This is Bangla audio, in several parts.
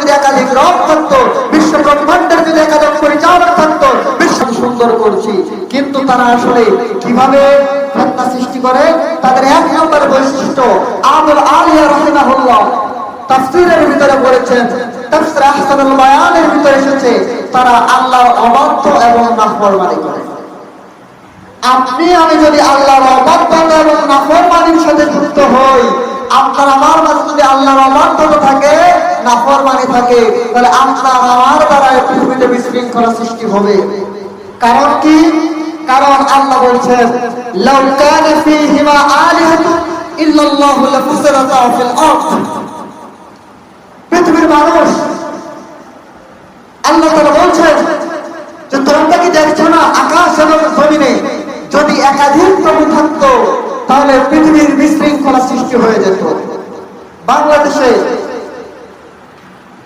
যদি একাধিক থাকতো যদি একাধিক পরিচালক থাকতো, বিশ্ব সুন্দর করছি। কিন্তু তারা আসলে কীভাবে সৃষ্টি করে? তাদের এক নম্বর বৈশিষ্ট্য, আবুল আলিয়া তাফসীরের ভিতরে তাফসীর আহসানুল বায়ানের ভিতরে এসেছে, তারা আল্লাহর অবাধ্য এবং নাফরমানি করে। আপনি, আমি যদি আল্লাহর অবাধ্যতা এবং নাফরমানির সাথে যুক্ত হই, আপনার আমার মাঝে যদি আল্লাহর অবাধ্যতা থাকে নাফরমানি থাকে, তাহলে আপনার আমার দ্বারা পৃথিবীতে বিশৃঙ্খলা সৃষ্টি হবে। কারণ কি? কারণ আল্লাহ বলছেন ফীহিমা আলিহাতু ইল্লাল্লাহু ফিল আরদ। পৃথিবীর মানুষ, আল্লাহ তাআলা বলছেন যে, তোমরা কি দেখছ না আকাশ এবং জমিনে যদি একাধিক প্রভু থাকতো, তাহলে পৃথিবীর বিশৃঙ্খলা সৃষ্টি হয়ে যেত। বাংলাদেশে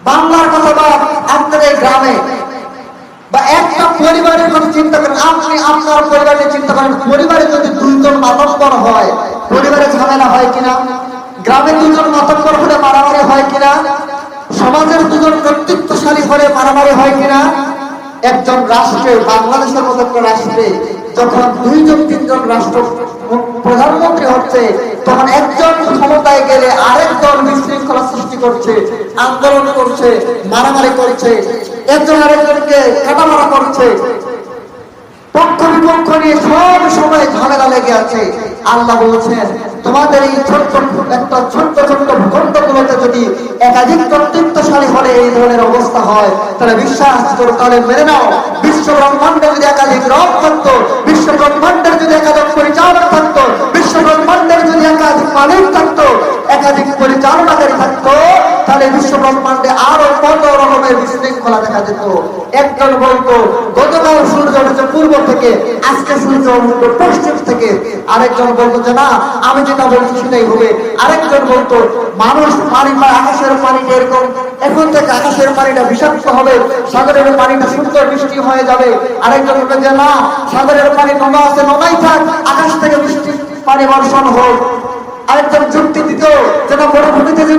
বাংলার কথা বা আপনার বা একটা পরিবারের কথা চিন্তা করেন, আপনি আপনার পরিবারের চিন্তা করেন, পরিবারে যদি দুইজন মাতব্বর হয়, পরিবারে ঝামেলা হয় কিনা? গ্রামে দুজন মাতব্বর হলে মারামারি হয় কিনা? সমাজের দুজন কর্তৃত্বশালী হলে মারামারি হয় কিনা? একজন রাষ্ট্রে বাংলাদেশের মতো একটা রাষ্ট্রে, যখন দুইজন, তিনজন রাষ্ট্র প্রধানমন্ত্রী হচ্ছে, তখন একজন ক্ষমতায় গেলে আরেকজন বিশৃঙ্খলা সৃষ্টি করছে, আন্দোলন করছে, মারামারি করছে। একজন আরেকজনকে কাটামারা করছে। পক্ষ বিপক্ষ নিয়ে সব সময় ঝামেলা লেগে আছে। আল্লাহ বলছেন, তোমাদের এই ছোট্ট একটা ছোট্ট ছোট্ট ভূখণ্ড গুলোতে যদি একাধিক কর্তৃত্বশালী হলে এই ধরনের অবস্থা হয়, তাহলে বিশ্বাস করো তাহলে মেনে নাও। বিশ্ব ব্রহ্মাণ্ডে যদি একাধিক রব থাকতো, বিশ্ব ব্রহ্মাণ্ডের যদি একাধিক পরিচালক থাকতো, বিশ্ব ব্রহ্মাণ্ডের যদি একাধিক মালিক থাকতো, একাধিক পরিচালনাকারী থাকতো, তাহলে বিশ্ব ব্রহ্মাণ্ডে কত রকমের বিশৃঙ্খলা দেখা যেত। একজন বলতো, গতকাল সূর্য উঠেছে পূর্ব থেকে, আজকে সূর্য উঠল পশ্চিম থেকে। আরেকজন বলতো যে, না, আমি যেটা বলছি সেটাই হবে। আরেকজন বলতো, মানুষ পানি বা আকাশের পানিটা এরকম। এখন থেকে আকাশের পানিটা বিষাক্ত হবে, সাগরের পানিটা সুন্দর বৃষ্টি হয়ে যাবে। আরেকজন বলবে যে, না, সাগরের পানি নোনা আছে, নোনাই থাক, আকাশ থেকে বৃষ্টি পানি বর্ষণ হোক। আরেকজন যুক্তি দিত, যেটা যদি বৃষ্টি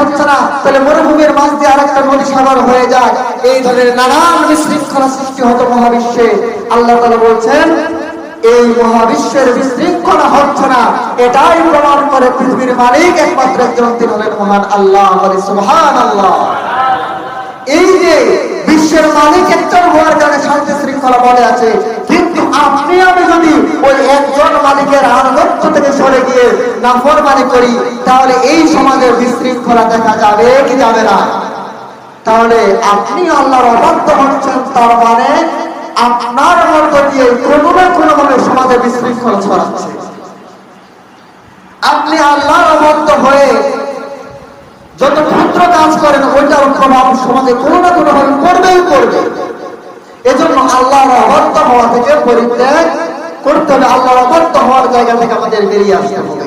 হচ্ছে না। তাহলে মরুভূমির মাঝ দিয়ে আরেকটা নদী সাগর হয়ে যায়। এই ধরনের নানান বিশৃঙ্খলা সৃষ্টি হতো মহাবিশ্বে। আল্লাহ তালা বলছেন, এই মহাবিশ্বের বিশৃঙ্খলা হচ্ছে না। এটাই প্রমাণ করে পৃথিবীর মালিক একমাত্র একজন। তিনি হলেন মহান আল্লাহ। সুহান আল্লাহ এই যে বিশ্বের মালিক একজন হওয়ার কারণে শান্তি শৃঙ্খলা বলে আছে কিন্তু আপনি আমি যদি ওই একজন আনুগত্য থেকে সরে গিয়ে নাফরমানি করি, তাহলে এই সমাজের বিশৃঙ্খলা দেখা যাবে কি যাবে না? তাহলে আপনি আল্লাহর অবাধ্য হচ্ছেন, তার মানে আপনার মধ্য দিয়ে কোনো না কোনো ভাবে সমাজে বিশৃঙ্খলা ছড়াচ্ছে। আপনি আল্লাহর অবাধ্য হয়ে যত ক্ষুদ্র কাজ করেন, ওইটার প্রভাব সমাজে কোনো না কোনো ভাবে করবেই করবে এজন্য আল্লাহর অবাধ্য হওয়া থেকে পরিত্যাগ করতে হবে আল্লাহর অবাধ্য হওয়ার জায়গা থেকে আমাদের বেরিয়ে আসতে হবে।